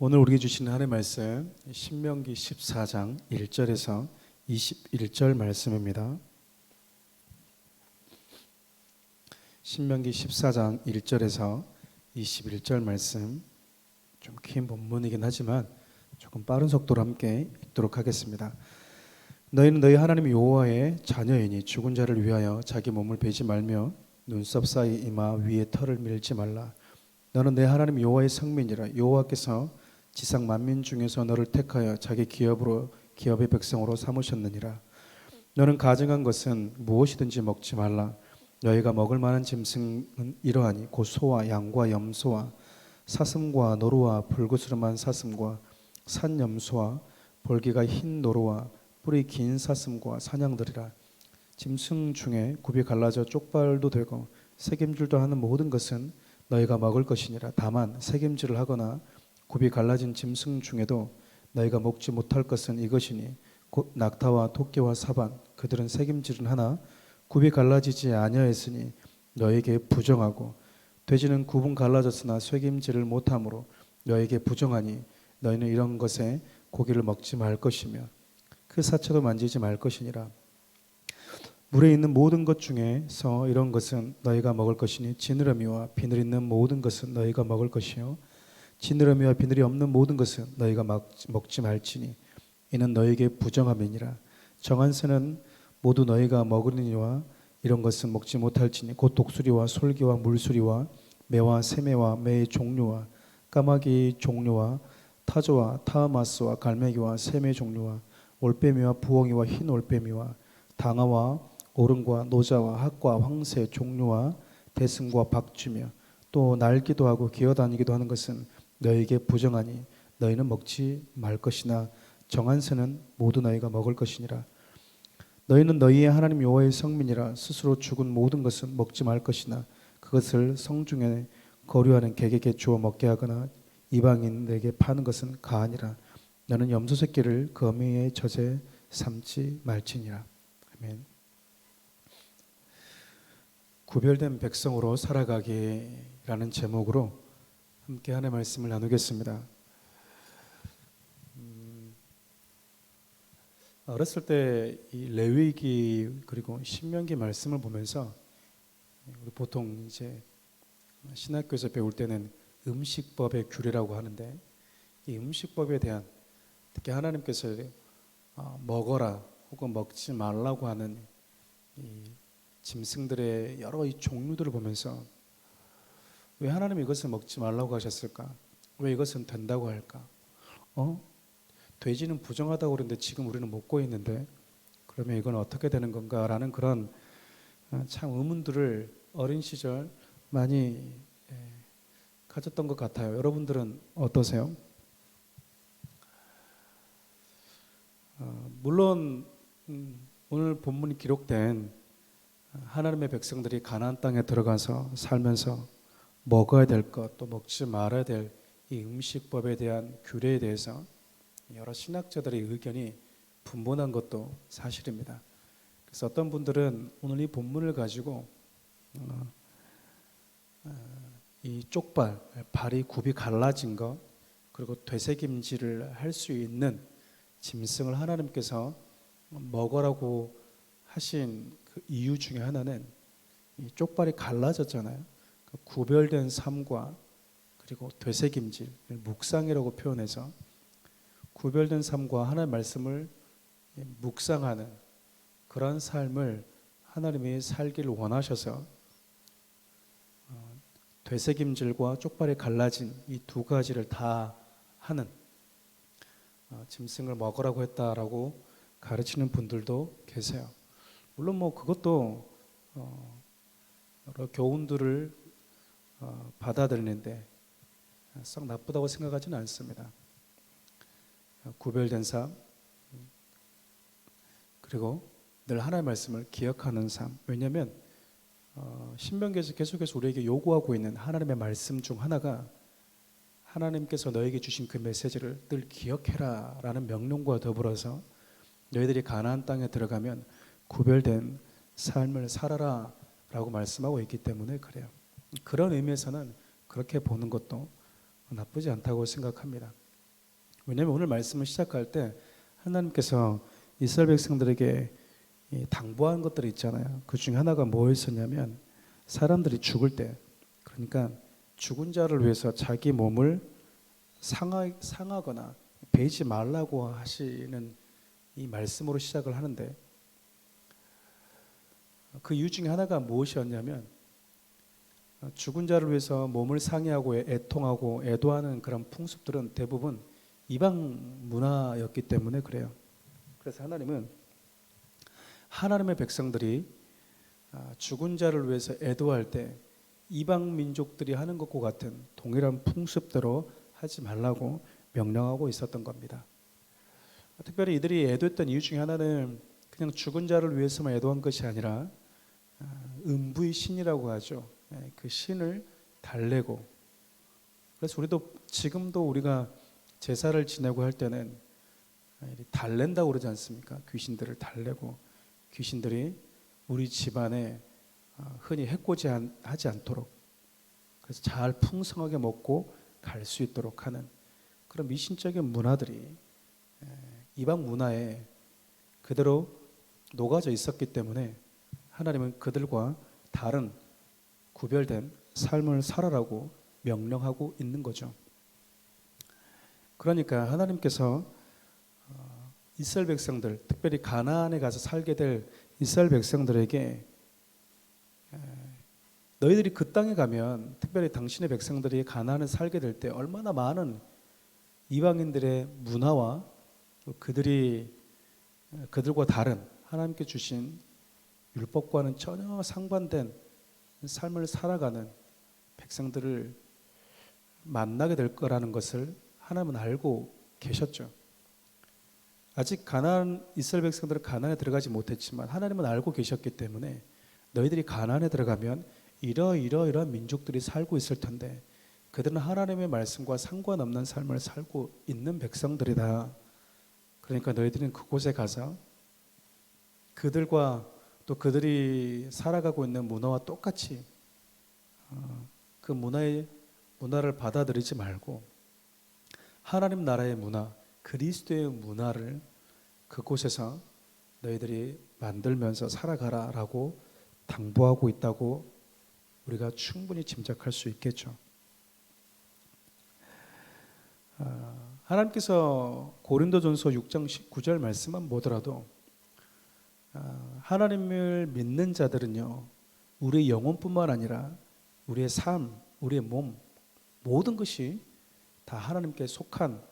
오늘 우리에게 주시는 하나님의 말씀 신명기 14장 1절에서 21절 말씀입니다. 신명기 14장 1절에서 21절 말씀 좀 긴 본문이긴 하지만 조금 빠른 속도로 함께 읽도록 하겠습니다. 너희는 너희 하나님 여호와의 자녀이니 죽은 자를 위하여 자기 몸을 베지 말며 눈썹 사이 이마 위에 털을 밀지 말라. 너는 내 하나님 여호와의 성민이라 여호와께서 지상 만민 중에서 너를 택하여 자기 기업으로 기업의 백성으로 삼으셨느니라. 너는 가증한 것은 무엇이든지 먹지 말라. 너희가 먹을 만한 짐승은 이러하니 곧 소와 양과 염소와 사슴과 노루와 불구스름한 사슴과 산 염소와 볼기가 흰 노루와 뿔이 긴 사슴과 사냥들이라. 짐승 중에 굽이 갈라져 쪽발도 되고 새김질도 하는 모든 것은 너희가 먹을 것이니라. 다만 새김질을 하거나 굽이 갈라진 짐승 중에도 너희가 먹지 못할 것은 이것이니 곧 낙타와 토끼와 사반 그들은 새김질은 하나 굽이 갈라지지 아니하였으니 너에게 부정하고 돼지는 굽은 갈라졌으나 쇠김질을 못하므로 너에게 부정하니 너희는 이런 것에 고기를 먹지 말 것이며 그 사체도 만지지 말 것이니라. 물에 있는 모든 것 중에서 이런 것은 너희가 먹을 것이니 지느러미와 비늘 있는 모든 것은 너희가 먹을 것이요 지느러미와 비늘이 없는 모든 것은 너희가 먹지 말지니 이는 너희에게 부정함이니라. 정한 새는 모두 너희가 먹으니와 이런 것은 먹지 못할지니 곧 독수리와 솔기와 물수리와 매와 새매와 매의 종류와 까마귀 종류와 타조와 타마스와 갈매기와 새매 종류와 올빼미와 부엉이와 흰 올빼미와 당아와 오름과 노자와 학과 황새 종류와 대승과 박쥐며 또 날기도 하고 기어다니기도 하는 것은 너에게 부정하니 너희는 먹지 말 것이나 정한 새는 모두 너희가 먹을 것이니라. 너희는 너희의 하나님 여호와의 성민이라 스스로 죽은 모든 것은 먹지 말 것이나 그것을 성중에 거류하는 객에게 주어 먹게 하거나 이방인에게 파는 것은 가하니라. 너는 염소 새끼를 거미의 젖에 삼지 말지니라. 아멘. 구별된 백성으로 살아가기라는 제목으로 함께 하나의 말씀을 나누겠습니다. 음, 어렸을 때 이 레위기 그리고 신명기 말씀을 보면서 우리 보통 이제 신학교에서 배울 때는 음식법의 규례라고 하는데 이 음식법에 대한 특히 하나님께서 어, 먹어라 혹은 먹지 말라고 하는 이 짐승들의 여러 이 종류들을 보면서 왜 하나님이 이것을 먹지 말라고 하셨을까? 왜 이것은 된다고 할까? 어? 돼지는 부정하다고 그러는데 지금 우리는 먹고 있는데 그러면 이건 어떻게 되는 건가라는 그런 어, 참 의문들을 어린 시절 많이 예, 가졌던 것 같아요. 여러분들은 어떠세요? 어, 물론 음, 오늘 본문이 기록된 하나님의 백성들이 가나안 땅에 들어가서 살면서 먹어야 될 것, 또 먹지 말아야 될 이 음식법에 대한 규례에 대해서 여러 신학자들의 의견이 분분한 것도 사실입니다. 그래서 어떤 분들은 오늘 이 본문을 가지고 어, 어, 이 쪽발, 발이 굽이 갈라진 것, 그리고 되새김질을 할 수 있는 짐승을 하나님께서 먹으라고 하신 그 이유 중에 하나는 이 쪽발이 갈라졌잖아요. 그 구별된 삶과 그리고 되새김질, 묵상이라고 표현해서 구별된 삶과 하나님의 말씀을 묵상하는 그런 삶을 하나님이 살기를 원하셔서 어, 되새김질과 쪽발이 갈라진 이 두 가지를 다 하는 어, 짐승을 먹으라고 했다라고 가르치는 분들도 계세요. 물론 뭐 그것도 어, 여러 교훈들을 어, 받아들이는데 썩 나쁘다고 생각하지는 않습니다. 어, 구별된 삶 그리고 늘 하나님의 말씀을 기억하는 삶. 왜냐하면 어, 신명기에서 계속해서 우리에게 요구하고 있는 하나님의 말씀 중 하나가 하나님께서 너에게 주신 그 메시지를 늘 기억해라라는 명령과 더불어서 너희들이 가나안 땅에 들어가면 구별된 삶을 살아라라고 말씀하고 있기 때문에 그래요. 그런 의미에서는 그렇게 보는 것도 나쁘지 않다고 생각합니다. 왜냐하면 오늘 말씀을 시작할 때 하나님께서 이스라엘 백성들에게 이 당부한 것들이 있잖아요. 그 중에 하나가 뭐였었냐면 사람들이 죽을 때 그러니까 죽은 자를 위해서 자기 몸을 상하, 상하거나 베지 말라고 하시는 이 말씀으로 시작을 하는데 그 이유 중에 하나가 무엇이었냐면 죽은 자를 위해서 몸을 상해하고 애통하고 애도하는 그런 풍습들은 대부분 이방 문화였기 때문에 그래요. 그래서 하나님은 하나님의 백성들이 아, 죽은 자를 위해서 애도할 때 이방 민족들이 하는 것과 같은 동일한 풍습대로 하지 말라고 명령하고 있었던 겁니다. 특별히 이들이 애도했던 이유 중에 하나는 그냥 죽은 자를 위해서만 애도한 것이 아니라 아, 음부의 신이라고 하죠. 예, 그 신을 달래고 그래서 우리도 지금도 우리가 제사를 지내고 할 때는 달랜다고 그러지 않습니까? 귀신들을 달래고 귀신들이 우리 집안에 어, 흔히 해코지 하지 않도록 그래서 잘 풍성하게 먹고 갈 수 있도록 하는 그런 미신적인 문화들이 이방 문화에 그대로 녹아져 있었기 때문에 하나님은 그들과 다른 구별된 삶을 살아라고 명령하고 있는 거죠. 그러니까 하나님께서 어, 이스라엘 백성들, 특별히 가나안에 가서 살게 될 이스라엘 백성들에게 너희들이 그 땅에 가면 특별히 당신의 백성들이 가나안에 살게 될 때 얼마나 많은 이방인들의 문화와 그들이 그들과 다른 하나님께 주신 율법과는 전혀 상반된 삶을 살아가는 백성들을 만나게 될 거라는 것을 하나님은 알고 계셨죠. 아직 가나안 이스라엘 백성들은 가나안에 들어가지 못했지만 하나님은 알고 계셨기 때문에 너희들이 가나안에 들어가면 이러 이러 이러한 민족들이 살고 있을 텐데 그들은 하나님의 말씀과 상관없는 삶을 살고 있는 백성들이다. 그러니까 너희들은 그곳에 가서 그들과 또 그들이 살아가고 있는 문화와 똑같이 어, 그 문화의 문화를 받아들이지 말고 하나님 나라의 문화, 그리스도의 문화를 그곳에서 너희들이 만들면서 살아가라라고 당부하고 있다고 우리가 충분히 짐작할 수 있겠죠. 아, 하나님께서 고린도전서 6장 19절 말씀만 보더라도 아, 하나님을 믿는 자들은요 우리의 영혼뿐만 아니라 우리의 삶, 우리의 몸 모든 것이 다 하나님께 속한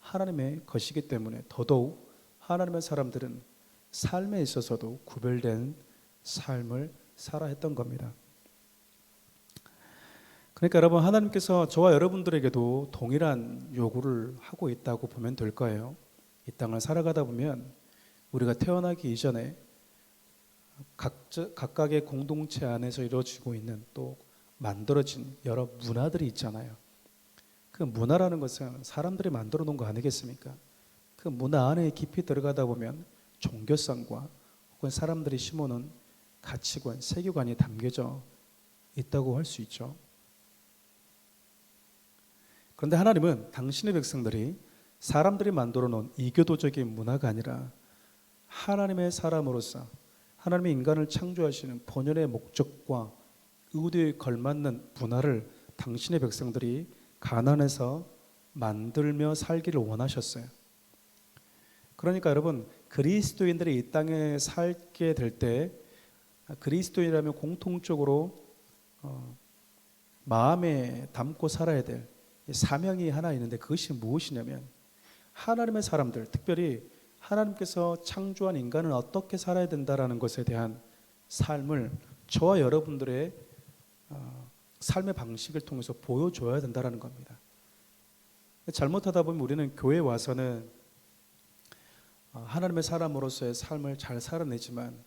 하나님의 것이기 때문에 더더욱 하나님의 사람들은 삶에 있어서도 구별된 삶을 살아 했던 겁니다. 그러니까 여러분 하나님께서 저와 여러분들에게도 동일한 요구를 하고 있다고 보면 될 거예요. 이 땅을 살아가다 보면 우리가 태어나기 이전에 각자, 각각의 공동체 안에서 이루어지고 있는 또 만들어진 여러 문화들이 있잖아요. 그 문화라는 것은 사람들이 만들어 놓은 거 아니겠습니까? 그 문화 안에 깊이 들어가다 보면 종교성과 혹은 사람들이 심어놓은 가치관, 세계관이 담겨져 있다고 할 수 있죠. 그런데 하나님은 당신의 백성들이 사람들이 만들어 놓은 이교도적인 문화가 아니라 하나님의 사람으로서 하나님의 인간을 창조하시는 본연의 목적과 의도에 걸맞는 문화를 당신의 백성들이 가난해서 만들며 살기를 원하셨어요. 그러니까 여러분 그리스도인들이 이 땅에 살게 될 때 그리스도인이라면 공통적으로 어, 마음에 담고 살아야 될 사명이 하나 있는데 그것이 무엇이냐면 하나님의 사람들, 특별히 하나님께서 창조한 인간은 어떻게 살아야 된다라는 것에 대한 삶을 저와 여러분들의 어, 삶의 방식을 통해서 보여줘야 된다라는 겁니다. 잘못하다 보면 우리는 교회 와서는 어, 하나님의 사람으로서의 삶을 잘 살아내지만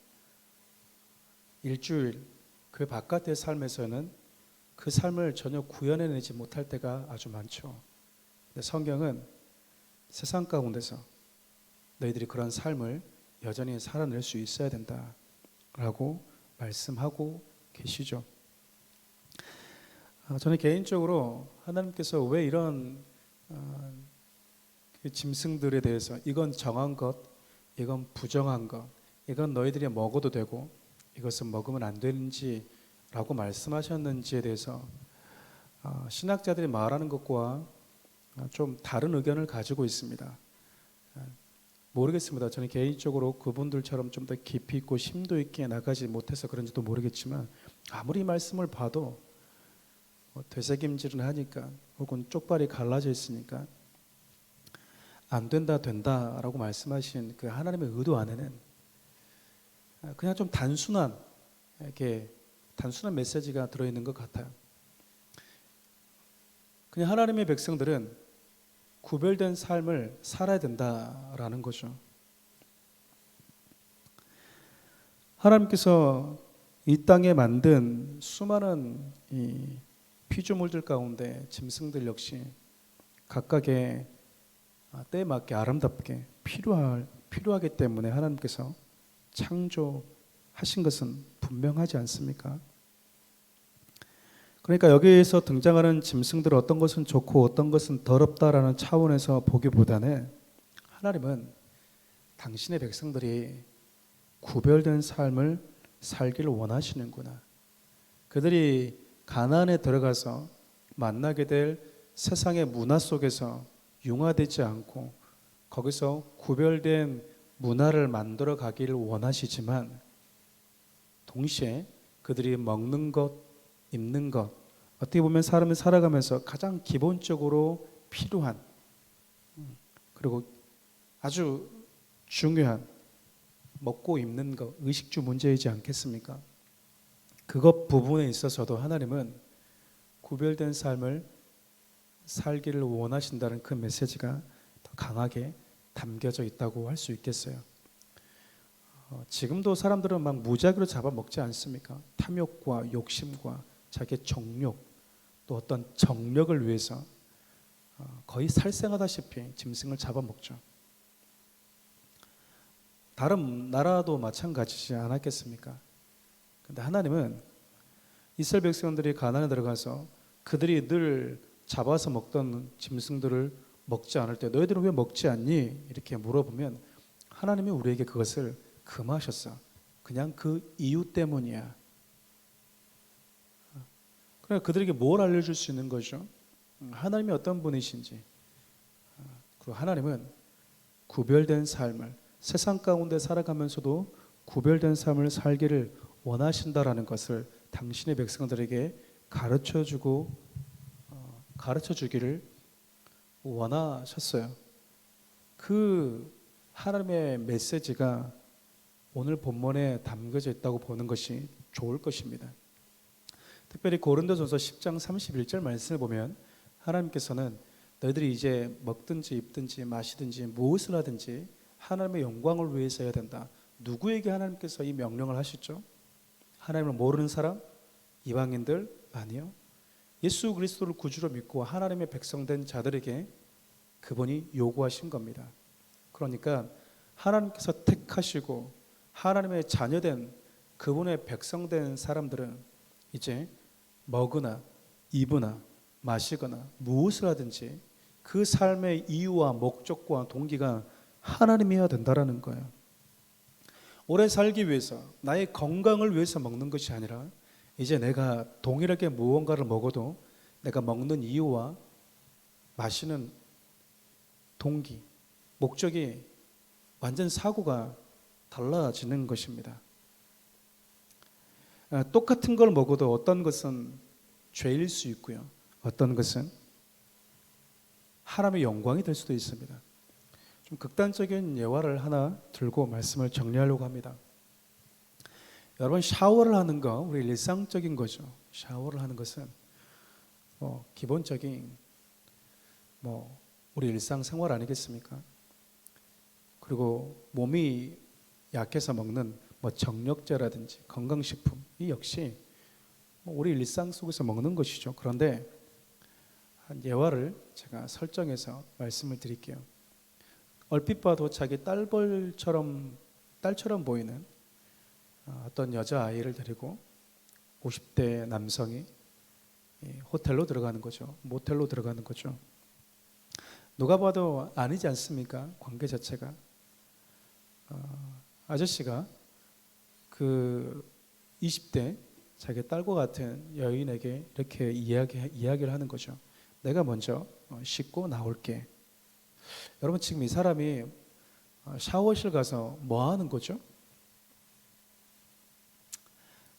일주일 그 바깥의 삶에서는 그 삶을 전혀 구현해내지 못할 때가 아주 많죠. 성경은 세상 가운데서 너희들이 그런 삶을 여전히 살아낼 수 있어야 된다라고 말씀하고 계시죠. 아, 저는 개인적으로 하나님께서 왜 이런 어, 이 짐승들에 대해서 이건 정한 것, 이건 부정한 것, 이건 너희들이 먹어도 되고 이것은 먹으면 안 되는지라고 말씀하셨는지에 대해서 어, 신학자들이 말하는 것과 어, 좀 다른 의견을 가지고 있습니다. 어, 모르겠습니다. 저는 개인적으로 그분들처럼 좀 더 깊이 있고 심도 있게 나가지 못해서 그런지도 모르겠지만 아무리 말씀을 봐도 뭐 되새김질은 하니까 혹은 쪽발이 갈라져 있으니까 안 된다 된다라고 말씀하신 그 하나님의 의도 안에는 그냥 좀 단순한 이렇게 단순한 메시지가 들어 있는 것 같아요. 그냥 하나님의 백성들은 구별된 삶을 살아야 된다라는 거죠. 하나님께서 이 땅에 만든 수많은 이 피조물들 가운데 짐승들 역시 각각의 아, 때에 맞게 아름답게 필요할 필요하기 때문에 하나님께서 창조하신 것은 분명하지 않습니까? 그러니까 여기에서 등장하는 짐승들 어떤 것은 좋고 어떤 것은 더럽다라는 차원에서 보기보다는 하나님은 당신의 백성들이 구별된 삶을 살기를 원하시는구나. 그들이 가나안에 들어가서 만나게 될 세상의 문화 속에서 융화되지 않고 거기서 구별된 문화를 만들어 가기를 원하시지만 동시에 그들이 먹는 것, 입는 것 어떻게 보면 사람이 살아가면서 가장 기본적으로 필요한 음, 그리고 아주 중요한 먹고 입는 것 의식주 문제이지 않겠습니까? 그것 부분에 있어서도 하나님은 구별된 삶을 살기를 원하신다는 그 메시지가 더 강하게 담겨져 있다고 할 수 있겠어요. 어, 지금도 사람들은 막 무작위로 잡아먹지 않습니까? 탐욕과 욕심과 자기의 정욕 또 어떤 정력을 위해서 어, 거의 살생하다시피 짐승을 잡아먹죠. 다른 나라도 마찬가지지 않았겠습니까? 근데 하나님은 이스라엘 백성들이 가나안에 들어가서 그들이 늘 잡아서 먹던 짐승들을 먹지 않을 때 너희들은 왜 먹지 않니? 이렇게 물어보면 하나님이 우리에게 그것을 금하셨어. 그냥 그 이유 때문이야. 그러니까 그들에게 뭘 알려줄 수 있는 거죠? 하나님이 어떤 분이신지. 그 하나님은 구별된 삶을 세상 가운데 살아가면서도 구별된 삶을 살기를 원하신다라는 것을 당신의 백성들에게 가르쳐 주고 어, 가르쳐 주기를 원하셨어요. 그 하나님의 메시지가 오늘 본문에 담겨져 있다고 보는 것이 좋을 것입니다. 특별히 고린도전서 10장 31절 말씀을 보면 하나님께서는 너희들이 이제 먹든지 입든지 마시든지 무엇을 하든지 하나님의 영광을 위해서 해야 된다. 누구에게 하나님께서 이 명령을 하셨죠? 하나님을 모르는 사람? 이방인들? 아니요. 예수 그리스도를 구주로 믿고 하나님의 백성된 자들에게 그분이 요구하신 겁니다. 그러니까 하나님께서 택하시고 하나님의 자녀된 그분의 백성된 사람들은 이제 먹으나 입으나 마시거나 무엇을 하든지 그 삶의 이유와 목적과 동기가 하나님이어야 된다라는 거예요. 오래 살기 위해서 나의 건강을 위해서 먹는 것이 아니라 이제 내가 동일하게 무언가를 먹어도 내가 먹는 이유와 마시는 동기, 목적이 완전 사고가 달라지는 것입니다. 아, 똑같은 걸 먹어도 어떤 것은 죄일 수 있고요. 어떤 것은 하나님의 영광이 될 수도 있습니다. 좀 극단적인 예화를 하나 들고 말씀을 정리하려고 합니다. 여러분 샤워를 하는 거 우리 일상적인 거죠. 샤워를 하는 것은 뭐 기본적인 뭐 우리 일상 생활 아니겠습니까? 그리고 몸이 약해서 먹는 뭐 정력제라든지 건강식품 이 역시 뭐 우리 일상 속에서 먹는 것이죠. 그런데 한 예화를 제가 설정해서 말씀을 드릴게요. 얼핏 봐도 자기 딸벌처럼 딸처럼 보이는 어, 어떤 여자 아이를 데리고 50대 남성이 호텔로 들어가는 거죠. 모텔로 들어가는 거죠. 누가 봐도 아니지 않습니까? 관계 자체가 어, 아저씨가 그 20대 자기 딸과 같은 여인에게 이렇게 이야기 이야기를 하는 거죠. 내가 먼저 어, 씻고 나올게. 여러분 지금 이 사람이 어, 샤워실 가서 뭐 하는 거죠?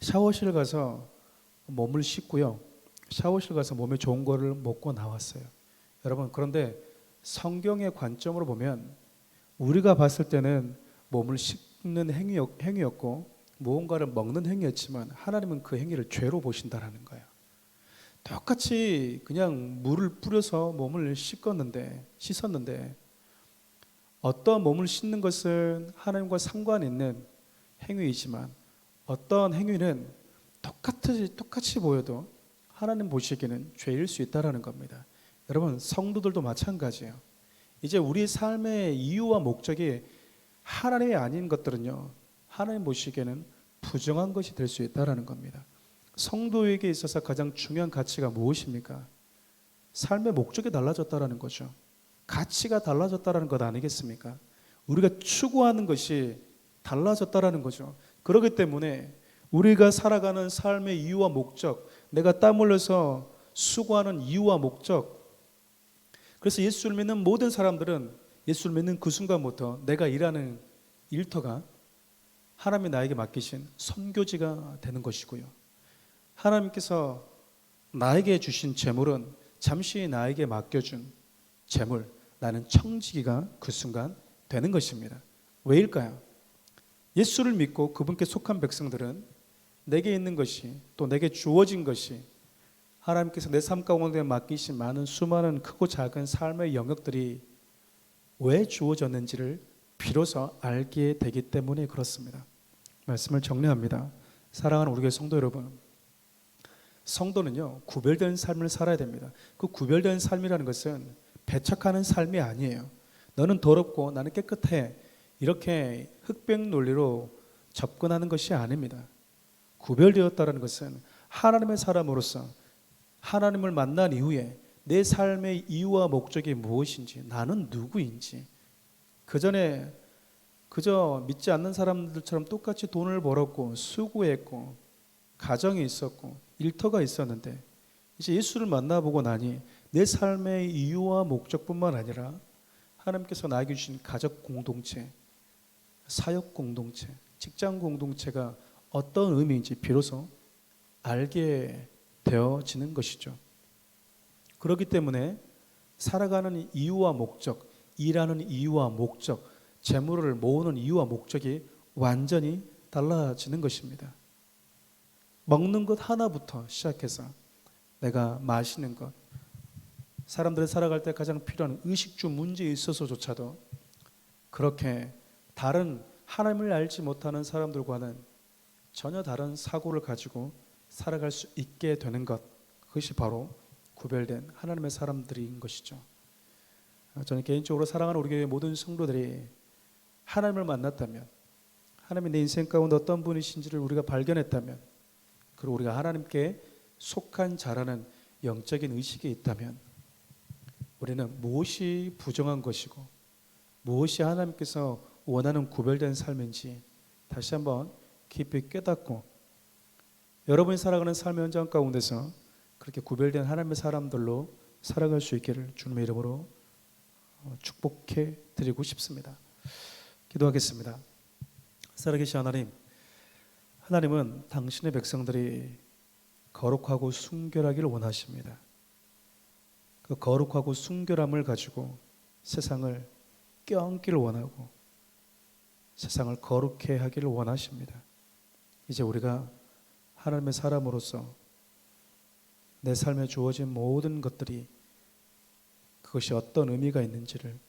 샤워실 가서 몸을 씻고요. 샤워실 가서 몸에 좋은 거를 먹고 나왔어요. 여러분 그런데 성경의 관점으로 보면 우리가 봤을 때는 몸을 씻는 행위였, 행위였고 무언가를 먹는 행위였지만 하나님은 그 행위를 죄로 보신다라는 거예요. 똑같이 그냥 물을 뿌려서 몸을 씻었는데 씻었는데 어떤 몸을 씻는 것은 하나님과 상관 있는 행위이지만 어떤 행위는 똑같이 똑같이 보여도 하나님 보시기에는 죄일 수 있다라는 겁니다. 여러분 성도들도 마찬가지예요. 이제 우리 삶의 이유와 목적이 하나님이 아닌 것들은요. 하나님 보시기에는 부정한 것이 될 수 있다라는 겁니다. 성도에게 있어서 가장 중요한 가치가 무엇입니까? 삶의 목적이 달라졌다라는 거죠. 가치가 달라졌다라는 것 아니겠습니까? 우리가 추구하는 것이 달라졌다라는 거죠. 그렇기 때문에 우리가 살아가는 삶의 이유와 목적, 내가 땀 흘려서 수고하는 이유와 목적. 그래서 예수를 믿는 모든 사람들은 예수를 믿는 그 순간부터 내가 일하는 일터가 하나님이 나에게 맡기신 선교지가 되는 것이고요. 하나님께서 나에게 주신 재물은 잠시 나에게 맡겨준 재물, 나는 청지기가 그 순간 되는 것입니다. 왜일까요? 예수를 믿고 그분께 속한 백성들은 내게 있는 것이 또 내게 주어진 것이 하나님께서 내 삶 가운데 맡기신 많은 수많은 크고 작은 삶의 영역들이 왜 주어졌는지를 비로소 알게 되기 때문에 그렇습니다. 말씀을 정리합니다. 사랑하는 우리 교회 성도 여러분, 성도는요 구별된 삶을 살아야 됩니다. 그 구별된 삶이라는 것은 배척하는 삶이 아니에요. 너는 더럽고 나는 깨끗해 이렇게 흑백 논리로 접근하는 것이 아닙니다. 구별되었다는 것은 하나님의 사람으로서 하나님을 만난 이후에 내 삶의 이유와 목적이 무엇인지 나는 누구인지 그 전에 그저 믿지 않는 사람들처럼 똑같이 돈을 벌었고 수고했고 가정이 있었고 일터가 있었는데 이제 예수를 만나보고 나니 내 삶의 이유와 목적뿐만 아니라 하나님께서 나에게 주신 가족 공동체, 사역 공동체, 직장 공동체가 어떤 의미인지 비로소 알게 되어지는 것이죠. 그렇기 때문에 살아가는 이유와 목적, 일하는 이유와 목적, 재물을 모으는 이유와 목적이 완전히 달라지는 것입니다. 먹는 것 하나부터 시작해서 내가 마시는 것, 사람들이 살아갈 때 가장 필요한 의식주 문제에 있어서조차도 그렇게 다른 하나님을 알지 못하는 사람들과는 전혀 다른 사고를 가지고 살아갈 수 있게 되는 것 그것이 바로 구별된 하나님의 사람들인 것이죠. 저는 개인적으로 사랑하는 우리 교회 모든 성도들이 하나님을 만났다면 하나님이 내 인생 가운데 어떤 분이신지를 우리가 발견했다면 그리고 우리가 하나님께 속한 자라는 영적인 의식이 있다면 우리는 무엇이 부정한 것이고 무엇이 하나님께서 원하는 구별된 삶인지 다시 한번 깊이 깨닫고 여러분이 살아가는 삶의 현장 가운데서 그렇게 구별된 하나님의 사람들로 살아갈 수 있기를 주님의 이름으로 어, 축복해 드리고 싶습니다. 기도하겠습니다. 살아계신 하나님, 하나님은 당신의 백성들이 거룩하고 순결하기를 원하십니다. 그 거룩하고 순결함을 가지고 세상을 껴안기를 원하고 세상을 거룩해 하기를 원하십니다. 이제 우리가 하나님의 사람으로서 내 삶에 주어진 모든 것들이 그것이 어떤 의미가 있는지를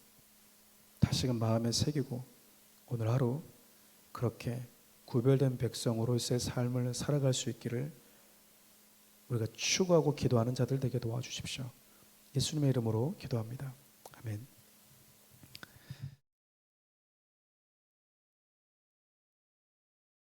다시금 마음에 새기고 오늘 하루 그렇게 구별된 백성으로서의 삶을 살아갈 수 있기를 우리가 추구하고 기도하는 자들 되게 도와주십시오. 예수님의 이름으로 기도합니다. 아멘.